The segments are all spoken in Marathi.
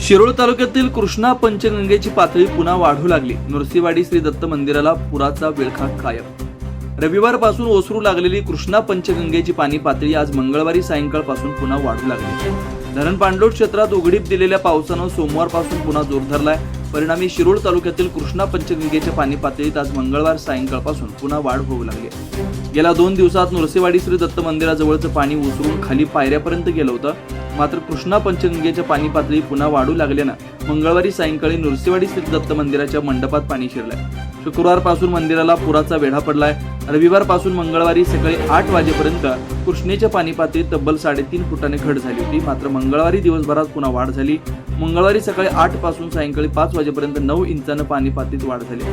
शिरोळ तालुक्यातील कृष्णा पंचगंगेची पातळी पुन्हा वाढू लागली. नृसिंहवाडी श्री दत्त मंदिराला पुराचा विळखा कायम. रविवारपासून ओसरू लागलेली कृष्णा पंचगंगेची पाणी पातळी आज मंगळवारी सायंकाळपासून पुन्हा वाढू लागली. धरण पाणलोट क्षेत्रात उघडीप दिलेल्या पावसानं सोमवारपासून पुन्हा जोर धरलाय. परिणामी शिरोळ तालुक्यातील कृष्णा पंचगंगेच्या पाणी पातळीत आज मंगळवार सायंकाळपासून पुन्हा वाढ होऊ लागली. गेल्या दोन दिवसात नृसिंहवाडी श्री दत्त मंदिराजवळचं पाणी ओसरून खाली पायऱ्यापर्यंत गेलं होतं. मात्र कृष्णा पंचगंगेच्या पाणी पातळी पुन्हा वाढू लागल्यानं मंगळवारी सायंकाळी नृसिंहवाडी श्री दत्त मंदिराच्या मंडपात पाणी शिरलंय. शुक्रवारपासून मंदिराला पुराचा वेढा पडलाय. रविवारपासून मंगळवारी सकाळी आठ वाजेपर्यंत कृष्णेच्या पाणी पातळीत तब्बल साडेतीन फुटाने घट झाली होती. मात्र मंगळवारी दिवसभरात पुन्हा वाढ झाली. मंगळवारी सकाळी आठपासून सायंकाळी पाच वाजेपर्यंत नऊ इंचानं पाणी पातळीत वाढ झाली.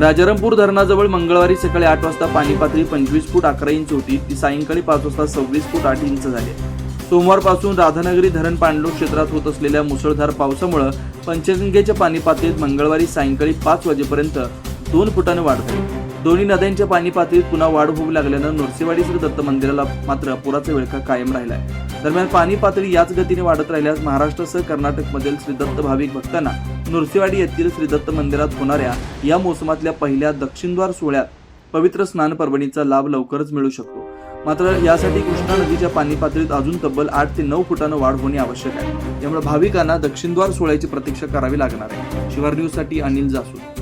राजारामपूर धरणाजवळ मंगळवारी सकाळी आठ वाजता पाणी पातळी पंचवीस फूट अकरा इंच होती. ती सायंकाळी पाच वाजता सव्वीस फूट आठ इंच झाली. सोमवारपासून राधानगरी धरण पाणलोट क्षेत्रात होत असलेल्या मुसळधार पावसामुळे पंचगंगेच्या पाणी पातळीत मंगळवारी सायंकाळी पाच वाजेपर्यंत दोन फुटाने वाढ झाली. दोन्ही नद्यांच्या पाणी पातळीत पुन्हा वाढ होऊ लागल्यानं नरसिंहवाडी श्री दत्त मंदिराला मात्र पुराचा विळखा कायम राहिलाय. दरम्यान पाणी पातळी याच गतीने वाढत राहिल्यास महाराष्ट्रासह कर्नाटकमधील श्री दत्त भाविक भक्तांना नृसिंहवाडी येथील श्री दत्त मंदिरात होणाऱ्या या मोसमातल्या पहिल्या दक्षिणद्वार सोहळ्यात पवित्र स्नान पर्वणीचा लाभ लवकरच मिळू शकतो. मात्र यासाठी कृष्णा नदीच्या पाणी पातळीत अजून तब्बल आठ ते नऊ फुटानं वाढ होणे आवश्यक आहे. यामुळे भाविकांना दक्षिणद्वार सोहळ्याची प्रतीक्षा करावी लागणार आहे. शिवार न्यूजसाठी अनिल जासूद